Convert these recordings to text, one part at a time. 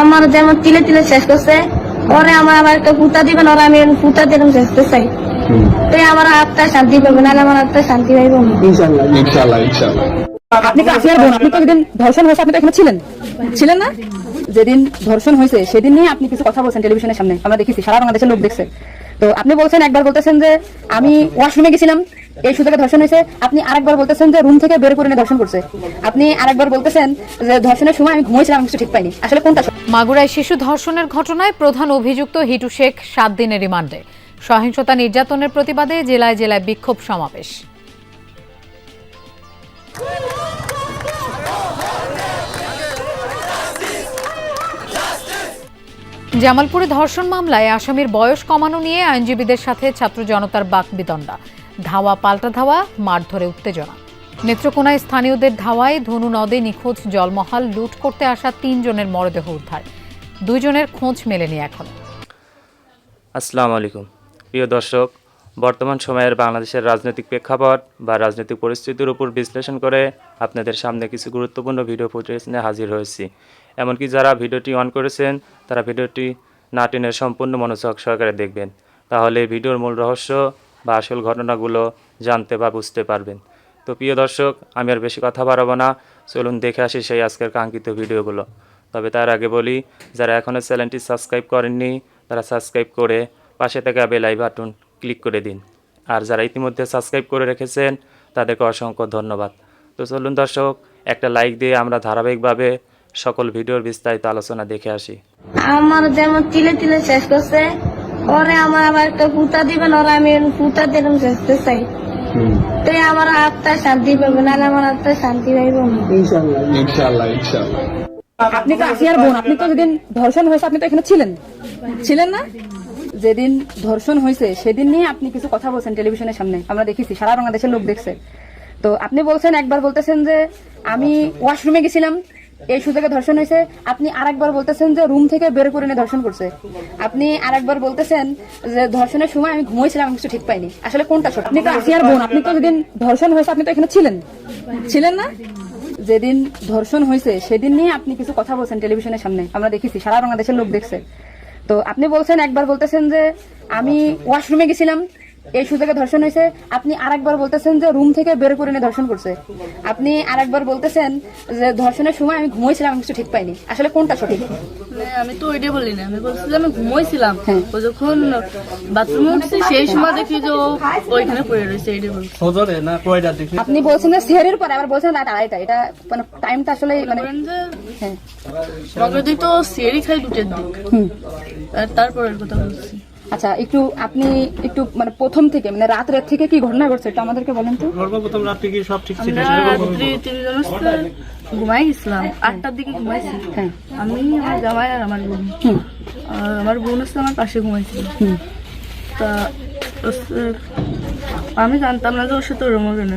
আমার যেমন তিলে তিলে শেষ করছে ওরে আমার আবার একটা পুতা দিবেন ওরা আমি পুতা দিলাম শেষতে চাই। তো আমার আত্মা শান্তি পাবে নাহলে আমার আত্মা শান্তি পাইব না। আপনি কি আসিয়ার বোন আপনি তো যেদিন ধর্ষণ হয়েছে আপনি তো এখানে ছিলেন। ছিলেন না? যেদিন ধর্ষণ হয়েছে সেদিন নিয়ে আপনি কিছু কথা বলছেন টেলিভিশনের সামনে। আমরা দেখেছি সারা বাংলাদেশের লোক দেখছে। তো আপনি বলছেন একবার বলতেছেন যে আমি ওয়াশরুমে গেছিলাম। এই সুযোগে ধর্ষণ হয়েছে। আপনি আরেকবার বলতেছেন যে রুম থেকে বের করে নিয়ে ধর্ষণ করছে। আপনি আরেকবার বলতেছেন যে ধর্ষণের সময় আমি ঘুমাইছিলাম, আমি কিছু ঠিক পাইনি। আসলে কোনটা মাগুরায় শিশু ধর্ষণের ঘটনায় প্রধান অভিযুক্ত হিটু শেখ সাত দিনের রিমান্ডে। সহিংসতা নির্যাতনের প্রতিবাদে জেলায় জেলায় বিক্ষোভ সমাবেশ। জামালপুরে ধর্ষণ মামলায় আসামির বয়স কমানো নিয়ে আইনজীবীদের সাথে ছাত্র জনতার বাক বিদণ্ডা ধাওয়া পাল্টা ধাওয়া মারধরে উত্তেজনা। নেত্রকোনায় স্থানীয়দের ধাওয়ায় ধনু নদে নিখোঁজ জলমহাল, লুট করতে আসা তিনজনের মরদেহ উদ্ধার। দুইজনের খোঁজ মেলেনি এখন। আসসালামু আলাইকুম। প্রিয় দর্শক, বর্তমান সময়ের বাংলাদেশের রাজনৈতিক প্রেক্ষাপট বা রাজনৈতিক পরিস্থিতির উপর বিশ্লেষণ করে আপনাদের সামনে কিছু গুরুত্বপূর্ণ ভিডিও ফুটেজ নিয়ে হাজির হয়েছি। এমনকি যারা ভিডিওটি অন করেছেন, তারা ভিডিওটি না টেনে সম্পূর্ণ মনোযোগ সহকারে দেখবেন। তাহলে ভিডিওর মূল রহস্য বা আসল ঘটনাগুলো জানতে বা বুঝতে পারবেন। তো প্রিয় দর্শক, আমি আর বেশি কথা বাড়াবো না। চলুন দেখে আসি সেই আজকের কাঙ্ক্ষিত ভিডিওগুলো। তবে তার আগে বলি, যারা এখনও চ্যানেলটি সাবস্ক্রাইব করেননি, তারা সাবস্ক্রাইব করে পাশে থাকা বেল আই বাটন ক্লিক করে দিন। আর যারা ইতিমধ্যে সাবস্ক্রাইব করে রেখেছেন, তাদেরকে অসংখ্য ধন্যবাদ। তো চলুন দর্শক, একটা লাইক দিয়ে আমরা ধারাবাহিকভাবে সকল ভিডিওর বিস্তারিত আলোচনা দেখে আসি। আমার যেমন তিলে তিলে শেষ করছে ওরে আমার আবার একটা পুতা দিবেন ওরা আমি পুতা দিলাম শেষতে চাই। তো আমার আত্মা শান্তি পাবে নাহলে আমার আত্মা শান্তি পাইব ইনশাল্লাহ ইনশাল্লাহ ইনশাল্লাহ আপনি তো আসিয়ার বোন আপনি তো যেদিন ধর্ষণ হয়েছে আপনি তো এখানে ছিলেন। ছিলেন না? যেদিন ধর্ষণ হয়েছে সেদিন নিয়ে আপনি কিছু কথা বলছেন টেলিভিশনের সামনে। আমরা দেখেছি সারা বাংলাদেশের লোক দেখছে। তো আপনি বলছেন একবার বলতেছেন যে আমি ওয়াশরুমে গেছিলাম এই সুযোগে ধর্ষণ হয়েছে। আপনি আরেকবার বলতেছেন যে রুম থেকে বের করে নিয়ে ধর্ষণ করছে। আপনি আরেকবার বলতেছেন যে ধর্ষণের সময় আমি ঘুমাইছিলাম, আমি কিছু ঠিক পাইনি। আসলে কোনটা সত্য আপনি তো আসিয়ার বোন, আপনি তো যেদিন ধর্ষণ হয়েছে, আপনি তো এখানে ছিলেন। ছিলেন না? যেদিন ধর্ষণ হয়েছে, সেদিন নিয়ে আপনি কিছু কথা বলছেন টেলিভিশনের সামনে। আমরা দেখেছি, সারা বাংলাদেশের লোক দেখছে। তো আপনি বলছেন, একবার বলতেছেন যে আমি ওয়াশরুমে গেছিলাম। এই সুযোগে ধর্ষণ হয়েছে। আপনি আরেকবার বলতেছেন যে রুম থেকে বের করে নিয়ে ধর্ষণ করছে। আপনি আরেকবার বলতেছেন যে ধর্ষণের সময় আমি ঘুমাইছিলাম আমি কিছু ঠিক পাইনি। আসলে কোনটা সঠিক? মানে আমি তো ওইটাই বলি না আমি বলছিলাম আমি ঘুমোইছিলাম। হ্যাঁ। ও যখন বাথরুমে উঠছি সেই সময় দেখি যে ওইখানে পড়ে রয়েছে বলছি। না কয়টা দেখি আপনি বলছেন যে সেহরের পরে আবার বলছেন রাত আড়াইটা এটা মানে টাইমটা আসলে মানে হ্যাঁ। তো সিয়ারি খাই দুটের দিক। তারপরের কথা বলছি। আচ্ছা একটু আপনি একটু মানে প্রথম থেকে মানে রাত রাত থেকে কি ঘটনা ঘটছে এটা আমাদেরকে বলেন তো? সর্বপ্রথম রাত্রি কি সব ঠিক ছিল ঘুমাই ইসলাম আটটার দিকে ঘুমাইছি। হ্যাঁ। আমি আমার জামাই আর আমার বোন। আর আমার বোন হচ্ছে আমার পাশে ঘুমাইছিল। তা আমি জানতাম না যে ওর সাথে ওরম হবে না।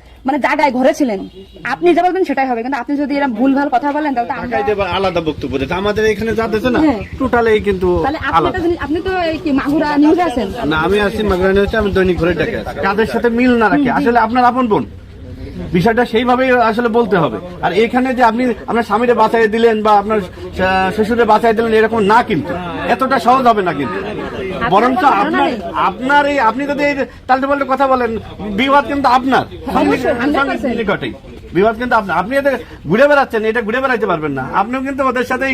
মানে জায়গায় ঘরে ছিলেন আপনি যা বলবেন সেটাই হবে। কিন্তু আপনি যদি এরকম ভুল ভালো কথা বলেন তাহলে আমরা আলাদা বক্তব্য দিতে আমাদের এখানে যা দিতে না হ্যাঁ। টোটালি কিন্তু তাহলে আপনি তো আপনি তো এই কি মাগুরা নিউজে আছেন? না আমি আছি মাগরানি হচ্ছে আমি দৈনিক ঘরে ডাকে আছি। কাদের সাথে মিল না রাখি? আসলে আপনার আপন বোন। বিষয়টা সেইভাবেই আসলে বলতে হবে। আর এখানে যে আপনি আপনার স্বামীরে বাঁচাই দিলেন বা আপনার শ্বশুরে বাঁচাই দিলেন এরকম না কিন্তু। এতটা সহজ হবে না কিন্তু। বরঞ্চ আপনার আপনার এই আপনি যদি এই পাল্টে কথা বলেন বিবাদ কিন্তু আপনার। অবশ্যই, 100% নিকটেই বিবাদ কিন্তু আপনার। আপনি এদের ঘুরে বেড়াচ্ছেন এটা ঘুরে বেড়াইতে পারবেন না। আপনিও কিন্তু ওদের সাথেই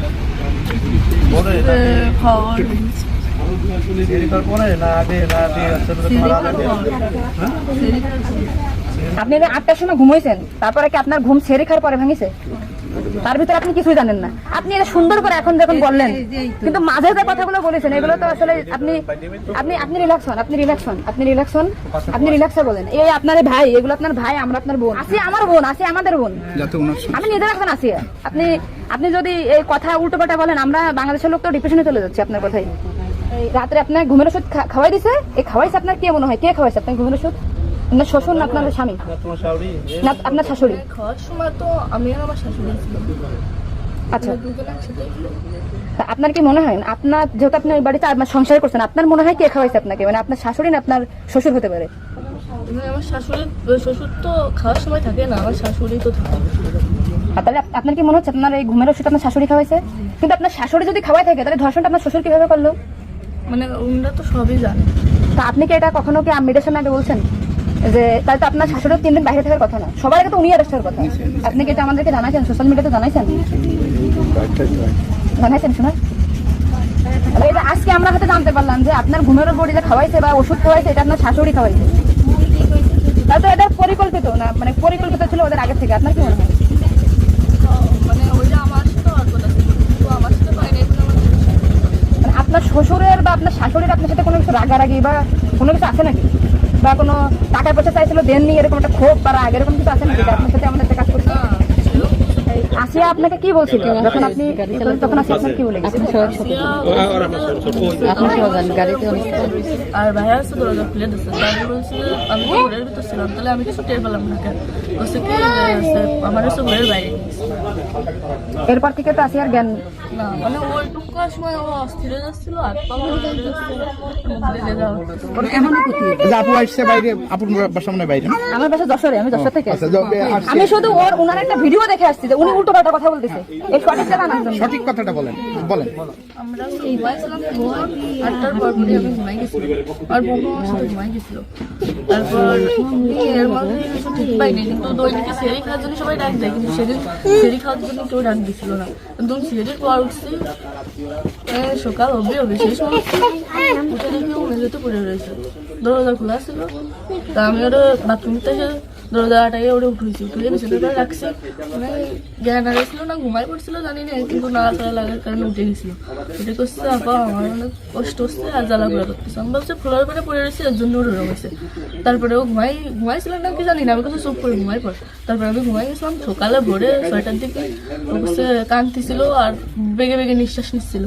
খবর আপনি আটটার সময় ঘুমাইছেন তারপরে কি আপনার ঘুম ছেড়ে খাওয়ার পরে ভাঙিছে? তার ভিতরে আপনি কিছুই জানেন না। আপনি এটা সুন্দর করে এখন যখন বললেন কিন্তু মাঝে যে কথাগুলো বলেছেন এগুলো তো আসলে আপনি আপনি আপনি রিল্যাক্স হন আপনি রিল্যাক্স হন আপনি রিল্যাক্স হন আপনি রিল্যাক্সে বলেন। এই আপনার ভাই এগুলো আপনার ভাই আমরা আপনার বোন। আসি আমার বোন আসি আমাদের বোন। আমি নিজের এখন আসি। আপনি আপনি যদি এই কথা উল্টো পাল্টা বলেন আমরা বাংলাদেশের লোক তো ডিপ্রেশনে চলে যাচ্ছে আপনার কথাই। রাত্রে আপনার ঘুমের ওষুধ খা- খাওয়াই দিছে? এই খাওয়াইছে আপনার কে মনে হয়? কে খাওয়াইছে আপনার ঘুমের ওষুধ? আপনার শ্বশুর না আপনার স্বামী? না আপনার শাশুড়ি। খাওয়ার সময় তো আমি আর আমার শাশুড়ি আচ্ছা। আপনার কি মনে হয়? আপনার যেহেতু আপনি ওই বাড়িতে আপনার সংসার করছেন আপনার মনে হয় কে খাওয়াইছে আপনাকে? মানে আপনার শাশুড়ি না আপনার শ্বশুর হতে পারে? আমার শাশুড়ি শ্বশুর তো খাওয়ার সময় থাকে না আমার শাশুড়ি তো থাকে। আর তাহলে আপনার কি মনে হচ্ছে আপনার এই ঘুমের ওষুধ আপনার শাশুড়ি খাওয়াইছে? কিন্তু আপনার শাশুড়ি যদি খাওয়াই থাকে তাহলে ধর্ষণটা আপনার শ্বশুর কীভাবে করল? মানে ওনারা তো সবই জানে। তা আপনি কি এটা কখনো কি আমিরের সামনে আগে বলছেন? যে তাহলে তো আপনার শাশুড়ি তিন দিন বাইরে থাকার কথা না। সবার আগে তো উনি অ্যারেস্ট হওয়ার কথা। আপনি কি এটা আমাদেরকে জানাইছেন? সোশ্যাল মিডিয়াতে জানাইছেন? জানাইছেন শোনা এটা আজকে আমরা হয়তো জানতে পারলাম যে আপনার ঘুমের বডি যে খাওয়াইছে বা ওষুধ খাওয়াইছে এটা আপনার শাশুড়ি খাওয়াইছে। তাহলে তো এটা পরিকল্পিত না? মানে পরিকল্পিত ছিল ওদের আগে থেকে। আপনার কি মনে হয় মানে ওইটা আমার সাথে আর কথা ছিল কিন্তু আমার সাথে পাই নাই কোনো আমার মানে আপনার শ্বশুরের বা আপনার শাশুড়ির আপনার সাথে কোনো কিছু রাগারাগি বা কোনো কিছু আছে নাকি? বা কোনো টাকা পয়সা চাইছিল দেন নিয়ে এরকম একটা ক্ষোভ বা রাগ এরকম কিছু আছে নাকি? আপনার সাথে আমাদের কাজ করছে? আসিয়া আপনাকে কি বলছিল? যখন আপনি তখন আসিয়া কি বলে গেছে? আর ভাইয়া আছে দরজা খুলে দিচ্ছে তারপরে বলছে আমি তো ঘরের ভিতর ছিলাম তাহলে আমি কিছু টের পেলাম না কেন? বলছে কি আমার হচ্ছে ঘরের বাইরে এরপর থেকে তো আসিয়ার জ্ঞান না মানে ওইটুকু করার সময় ও অস্থির যাচ্ছিল আর পা ঘুরে যাচ্ছিল লেগে যাওয়া হতো। যে আপু আসছে বাইরে আপুর সামনে বাইরে আমার বাসা যশোরে আমি যশোর থেকে আচ্ছা। আমি শুধু ওর ওনার একটা ভিডিও দেখে আসছি যে উনি উল্টো পাল্টা কথা বলতেছে। এই সঠিকটা জানার জন্য সঠিক কথাটা বলেন বলেন। আমরা ঘুমাইছিলাম ভোর আটটার পর আমি ঘুমাই গেছিল আর বউ আমার সাথে ঘুমাই গেছিল। তারপর এর মধ্যে ঠিক পাইনি। কিন্তু দৈনিকে সেরি খাওয়ার জন্য সবাই ডাক দেয় কিন্তু সেদিন সেরি খাওয়ার জন্য কেউ ডাক দিছিল না। একদম সেরির পর উঠছি সকাল হবে হবে সেই সময় উঠে দেখি মেঝেতে পড়ে রয়েছে দরজা খোলা ছিল তা আমি ওটা বাথরুম থেকে দরজা আটাকে ওটা উঠেছি উঠে বিছানাটা রাখছি। মানে জ্ঞান হারাইছিল না ঘুমাই পড়ছিল জানি না কিন্তু না করা লাগার কারণে উঠে গেছিল। উঠে করছে আপা আমার অনেক কষ্ট হচ্ছে আর জ্বালা পোড়া করতেছে। আমি ভাবছি ফ্লোর পরে পড়ে রয়েছে এর জন্য ওরকম হয়েছে তারপরে ও ঘুমাই ঘুমাইছিল না কি জানি না আমি কাছে চুপ করে ঘুমাই পড়। তারপরে আমি ঘুমাই গেছিলাম সকালে ভোরে ছয়টার দিকে। কাছে কাঁদতেছিল আর বেগে বেগে নিঃশ্বাস নিচ্ছিল।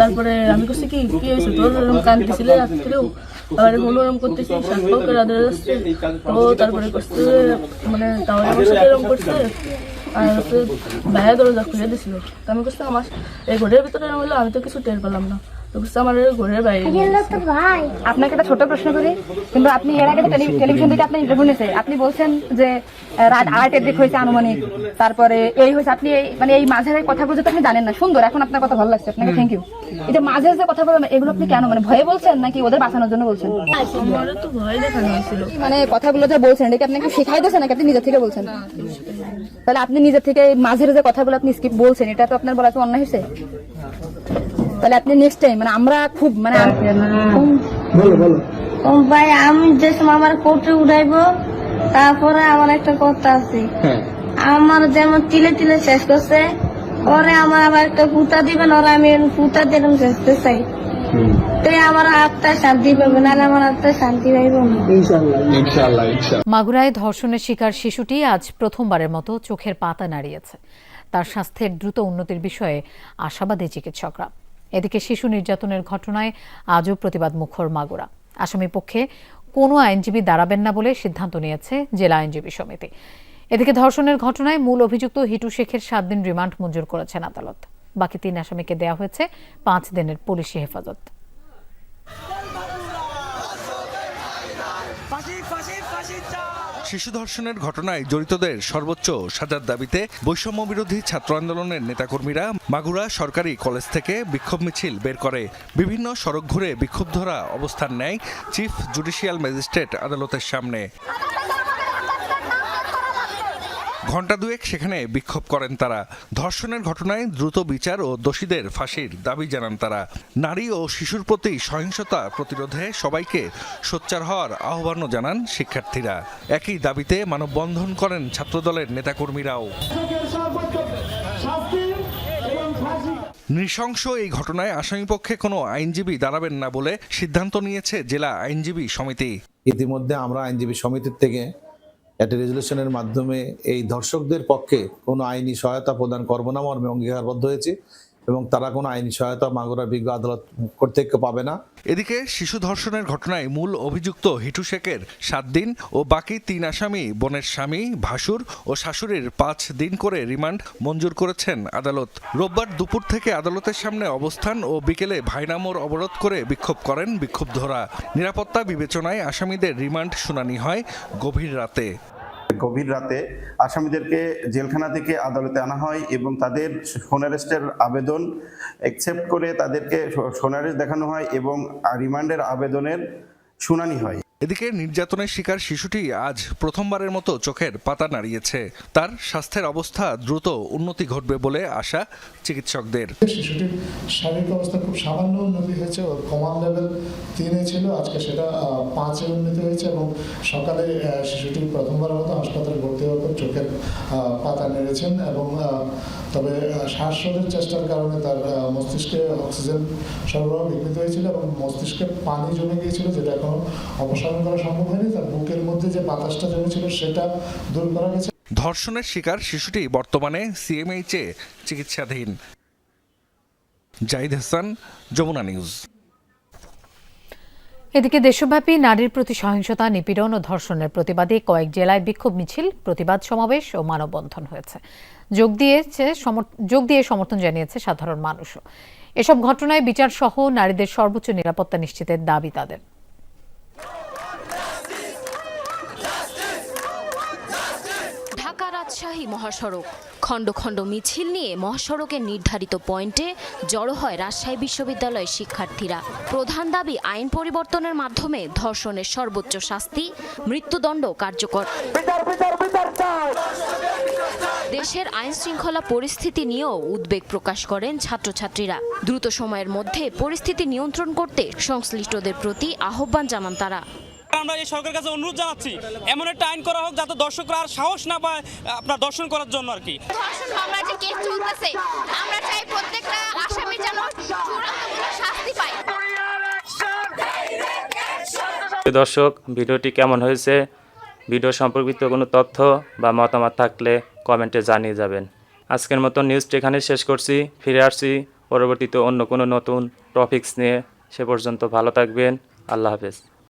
তারপরে আমি কাছে কি কি হয়েছে? তোর কাঁদতেছিলে রাত্রেও? আবার মনোরম করতেছি করে আদরে যাচ্ছে ও তারপরে করছে মানে তাও আমার সাথে এরকম করছে। আর বাইরে দরজা খুলে দিছিল। তো আমি করছি আমার এই ঘরের ভিতরে এরকম হলো আমি তো কিছু টের পেলাম না। তো। আপনাকে একটা ছোট প্রশ্ন করি কিন্তু আপনি এর আগে টেলিভিশন থেকে আপনি ইন্টারভিউ নিয়েছে আপনি বলছেন যে রাত আড়াইটের দিক হয়েছে আনুমানিক তারপরে এই হয়েছে আপনি এই মানে এই মাঝের কথাগুলো যেটা আপনি জানেন না সুন্দর এখন আপনার কথা ভালো লাগছে আপনাকে থ্যাংক ইউ এই যে মাঝের যে কথা বলেন এগুলো আপনি কেন মানে ভয়ে বলছেন নাকি ওদের বাঁচানোর জন্য বলছেন? আমারও তো ভয় মানে কথাগুলো যে বলছেন এটা কি আপনাকে শেখাই দিয়েছেন নাকি আপনি নিজের থেকে বলছেন? তাহলে আপনি নিজের থেকে মাঝের যে কথাগুলো আপনি স্কিপ বলছেন এটা তো আপনার বলা তো অন্যায় হয়েছে? তাহলে আপনি নেক্সট টাইম মানে আমরা খুব মানে ও ভাই আমি যে সময় আমার কোর্টে উঠাইবো তারপরে আমার একটা কথা আছে। আমার যেমন তিলে তিলে শেষ করছে ওরে আমার আবার একটা পুতা দিবেন ওরা আমি পুতা দিলাম শেষতে চাই। মাগুরায় ধর্ষণের শিকার শিশুটি আজ প্রথমবারের মতো চোখের পাতা নাড়িয়েছে। তার স্বাস্থ্যের দ্রুত উন্নতির বিষয়ে আশাবাদী চিকিৎসকরা। এদিকে শিশু নির্যাতনের ঘটনায় আজও প্রতিবাদ মুখর মাগুরা। আসামি পক্ষে কোনো আইনজীবী দাঁড়াবেন না বলে সিদ্ধান্ত নিয়েছে জেলা আইনজীবী সমিতি। এদিকে ধর্ষণের ঘটনায় মূল অভিযুক্ত হিটু শেখের সাত দিন রিমান্ড মঞ্জুর করেছেন আদালত। বাকি তিন আসামিকে দেওয়া হয়েছে পাঁচ দিনের পুলিশি হেফাজত। শিশু ধর্ষণের ঘটনায় জড়িতদের সর্বোচ্চ সাজার দাবিতে বৈষম্য বিরোধী ছাত্র আন্দোলনের নেতাকর্মীরা মাগুরা সরকারি কলেজ থেকে বিক্ষোভ মিছিল বের করে। বিভিন্ন সড়ক ঘুরে বিক্ষুব্ধরা অবস্থান নেয় চিফ জুডিশিয়াল ম্যাজিস্ট্রেট আদালতের সামনে। ঘণ্টা দুয়েক সেখানে বিক্ষোভ করেন তারা। ধর্ষণের ঘটনায় দ্রুত বিচার ও দোষীদের ফাঁসির দাবি জানান তারা। নারী ও শিশুর প্রতি সহিংসতা প্রতিরোধে সবাইকে সোচ্চার হওয়ার আহ্বানও জানান শিক্ষার্থীরা। একই দাবিতে মানববন্ধন করেন ছাত্রদলের নেতাকর্মীরাও। নৃশংস এই ঘটনায় আসামিপক্ষে কোনো আইনজীবী দাঁড়াবেন না বলে সিদ্ধান্ত নিয়েছে জেলা আইনজীবী সমিতি। ইতিমধ্যে আমরা আইনজীবী সমিতির থেকে একটা রেজলিউশনের মাধ্যমে এই ধর্ষকদের পক্ষে কোনো আইনি সহায়তা প্রদান করব না মর্মে অঙ্গীকারবদ্ধ হয়েছে। এবং তারা কোনো আইনি সহায়তা মাগুরা বিজ্ঞ আদালত কর্তৃক পাবে না। এদিকে শিশু ধর্ষণের ঘটনায় মূল অভিযুক্ত হিটু শেখের সাত দিন ও বাকি তিন আসামি বোনের স্বামী, ভাসুর ও শাশুড়ির পাঁচ দিন করে রিমান্ড মঞ্জুর করেছেন আদালত। রোববার দুপুর থেকে আদালতের সামনে অবস্থান ও বিকেলে ভাইনামোর অবরোধ করে বিক্ষোভ করেন বিক্ষুব্ধরা। নিরাপত্তা বিবেচনায় আসামিদের রিমান্ড শুনানি হয় গভীর রাতে। গভীর রাতে আসামিদেরকে জেলখানা থেকে আদালতে আনা হয় এবং তাদের সোনারেস্টের আবেদন অ্যাকসেপ্ট করে তাদেরকে সোনারেস্ট দেখানো হয় এবং রিমান্ডের আবেদনের শুনানি হয়। এদিকে নির্যাতনের শিকার শিশুটি আজ প্রথমবারের মতো চোখের পাতা নাড়িয়েছে। তার স্বাস্থ্যের অবস্থা দ্রুত উন্নতি ঘটবে বলে আশা চিকিৎসকদের। শিশুটির শারীরিক অবস্থা খুব সামান্য উন্নতি হয়েছে, ওর কমান লেভেল তিনে ছিল, আজকে সেটা পাঁচে উন্নতি হয়েছে এবং সকালে শিশুটি প্রথমবার মতো হাসপাতালে ভর্তি হওয়ার পর চোখের পাতা নেড়েছেন এবং তবে শ্বাসরোধের চেষ্টার কারণে তার মস্তিষ্কে অক্সিজেন সরবরাহ বিঘ্নিত হয়েছিল এবং মস্তিষ্কে পানি জমে গিয়েছিল, যেটা এখনও অপসারণ করা সম্ভব হয়নি তার বুকের মধ্যে যে বাতাসটা জমেছিল সেটা দূর করা গেছে। ধর্ষণের শিকার শিশুটি বর্তমানে সিএমএইচে চিকিৎসাধীন। জাহিদ হাসান যমুনা নিউজ। এদিকে দেশব্যাপী নারীর প্রতি সহিংসতা নিপীড়ন ও ধর্ষণের প্রতিবাদে কয়েক জেলায় বিক্ষোভ মিছিল প্রতিবাদ সমাবেশ ও মানববন্ধন হয়েছে। যোগ দিয়েছে যোগ দিয়ে সমর্থন জানিয়েছে সাধারণ মানুষও। এসব ঘটনায় বিচার সহ নারীদের সর্বোচ্চ নিরাপত্তা নিশ্চিতের দাবি তাদের। রাজশাহী মহাসড়ক। খণ্ড খণ্ড মিছিল নিয়ে মহাসড়কের নির্ধারিত পয়েন্টে জড়ো হয় রাজশাহী বিশ্ববিদ্যালয়ের শিক্ষার্থীরা। প্রধান দাবি আইন পরিবর্তনের মাধ্যমে ধর্ষণের সর্বোচ্চ শাস্তি মৃত্যুদণ্ড কার্যকর। দেশের আইন শৃঙ্খলা পরিস্থিতি নিয়েও উদ্বেগ প্রকাশ করেন ছাত্রছাত্রীরা। দ্রুত সময়ের মধ্যে পরিস্থিতি নিয়ন্ত্রণ করতে সংশ্লিষ্টদের প্রতি আহ্বান জানান তারা। আমরা এই সরকারের কাছে অনুরোধ জানাচ্ছি এমন একটা আইন করা হোক যাতে দর্শকরা আর সাহস না পায় আপনার দর্শন করার জন্য আর কি। ধর্ষণ মামলার যে কেস চলতেছে আমরা চাই প্রত্যেকটা আসামি যেন শাস্তি পায়। দর্শক ভিডিওটি কেমন হয়েছে? ভিডিও সম্পর্কিত কোনো তথ্য বা মতামত থাকলে কমেন্টে জানিয়ে যাবেন। আজকের মতো নিউজটি এখানে শেষ করছি। ফিরে আসছি পরবর্তীতে অন্য কোনো নতুন টপিকস নিয়ে। সে পর্যন্ত ভালো থাকবেন। আল্লাহ হাফেজ।